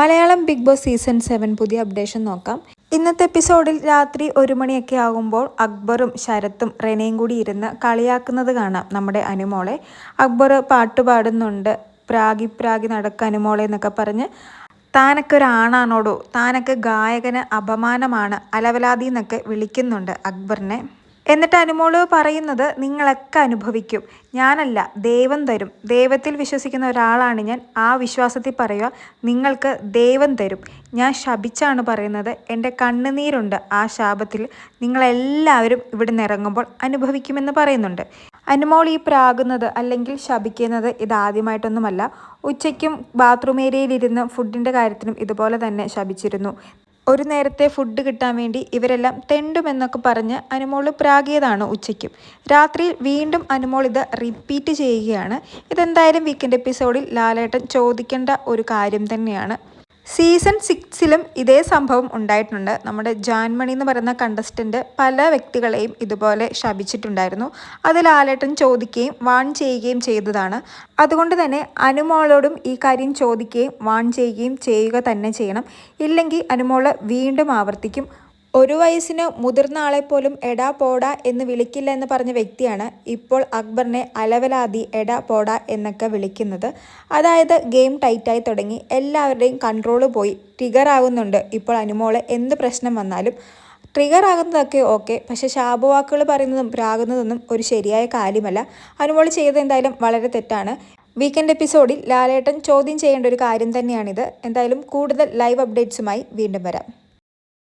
Malayalam big boss season seven പുതിയ updation നോക്കാം. ഇന്നത്തെ എപ്പിസോഡിൽ രാത്രി ഒരു മണിയൊക്കെ ആകുമ്പോൾ അക്ബറും ശരത്തും റെനയും കൂടി ഇരുന്ന് കളിയാക്കുന്നത് കാണാം നമ്മുടെ അനുമോളെ. അക്ബർ പാട്ട് പാടുന്നുണ്ട്. പ്രാഗി പ്രാഗി നടക്കുക അനുമോളെ എന്നൊക്കെ പറഞ്ഞ് താനൊക്കെ ഒരു ആണാണോടോ താനൊക്കെ ഗായകന് അപമാനമാണ്. അലവലാതി എന്നൊക്കെ വിളിക്കുന്നുണ്ട് അക്ബറിനെ. എന്നിട്ട് അനുമോൾ പറയുന്നത് നിങ്ങളൊക്കെ അനുഭവിക്കും. ഞാനല്ല ദൈവം തരും. ദൈവത്തിൽ വിശ്വസിക്കുന്ന ഒരാളാണ് ഞാൻ. ആ വിശ്വാസത്തിൽ പറയുക നിങ്ങൾക്ക് ദൈവം തരും. ഞാൻ ശപിച്ചാണ് പറയുന്നത്. എന്റെ കണ്ണുനീരുണ്ട് ആ ശാപത്തിൽ. നിങ്ങളെല്ലാവരും ഇവിടെ നിന്ന് ഇറങ്ങുമ്പോൾ അനുഭവിക്കുമെന്ന് പറയുന്നുണ്ട്. അനുമോൾ ഈ പ്രാകുന്നത് അല്ലെങ്കിൽ ശപിക്കുന്നത് ഇതാദ്യമായിട്ടൊന്നുമല്ല ഉച്ചയ്ക്കും ബാത്റൂം ഏരിയയിലിരുന്ന് ഫുഡിന്റെ കാര്യത്തിനും ഇതുപോലെ തന്നെ ശപിച്ചിരുന്നു. ഒരു നേരത്തെ ഫുഡ് കിട്ടാൻ വേണ്ടി ഇവരെല്ലാം തെണ്ടുമെന്നൊക്കെ പറഞ്ഞ് അനുമോൾ പ്രാകിയതാണ് ഉച്ചയ്ക്കും. രാത്രിയിൽ വീണ്ടും അനുമോൾ ഇത് റിപ്പീറ്റ് ചെയ്യുകയാണ്. ഇതെന്തായാലും വീക്കെൻഡ് എപ്പിസോഡിൽ ലാലേട്ടൻ ചോദിക്കേണ്ട ഒരു കാര്യം തന്നെയാണ്. സീസൺ സിക്സിലും ഇതേ സംഭവം ഉണ്ടായിട്ടുണ്ട്. നമ്മുടെ ജാൻമണി എന്ന് പറയുന്ന കണ്ടസ്റ്റന്റ് പല വ്യക്തികളെയും ഇതുപോലെ ശപിച്ചിട്ടുണ്ടായിരുന്നു. അതിൽ ആലേട്ടൻ ചോദിക്കുകയും വാൺ ചെയ്യുകയും ചെയ്തതാണ്. അതുകൊണ്ട് തന്നെ അനുമോളോടും ഈ കാര്യം ചോദിക്കുകയും വാൺ ചെയ്യുകയും ചെയ്യുക തന്നെ ചെയ്യണം. ഇല്ലെങ്കിൽ അനുമോൾ വീണ്ടും ആവർത്തിക്കും. ഒരു വയസ്സിന് മുതിർന്ന ആളെ പോലും എടാ പോടാ എന്ന് വിളിക്കില്ല എന്ന് പറഞ്ഞ വ്യക്തിയാണ് ഇപ്പോൾ അക്ബറിനെ അലവലാതി എടാ പോടാ എന്നൊക്കെ വിളിക്കുന്നത്. അതായത് ഗെയിം ടൈറ്റായി തുടങ്ങി. എല്ലാവരുടെയും കൺട്രോൾ പോയി. ട്രിഗർ ആകുന്നുണ്ട് ഇപ്പോൾ അനുമോൾ എന്ത് പ്രശ്നം വന്നാലും. ട്രിഗർ ആകുന്നതൊക്കെ ഓക്കെ. പക്ഷെ ശാപവാക്കുകൾ പറയുന്നതും പ്രാകുന്നതൊന്നും ഒരു ശരിയായ കാര്യമല്ല. അനുമോൾ ചെയ്തത് എന്തായാലും വളരെ തെറ്റാണ്. വീക്കെൻഡ് എപ്പിസോഡിൽ ലാലേട്ടൻ ചോദ്യം ചെയ്യേണ്ട ഒരു കാര്യം തന്നെയാണിത്. എന്തായാലും കൂടുതൽ ലൈവ് അപ്ഡേറ്റ്സുമായി വീണ്ടും വരാം.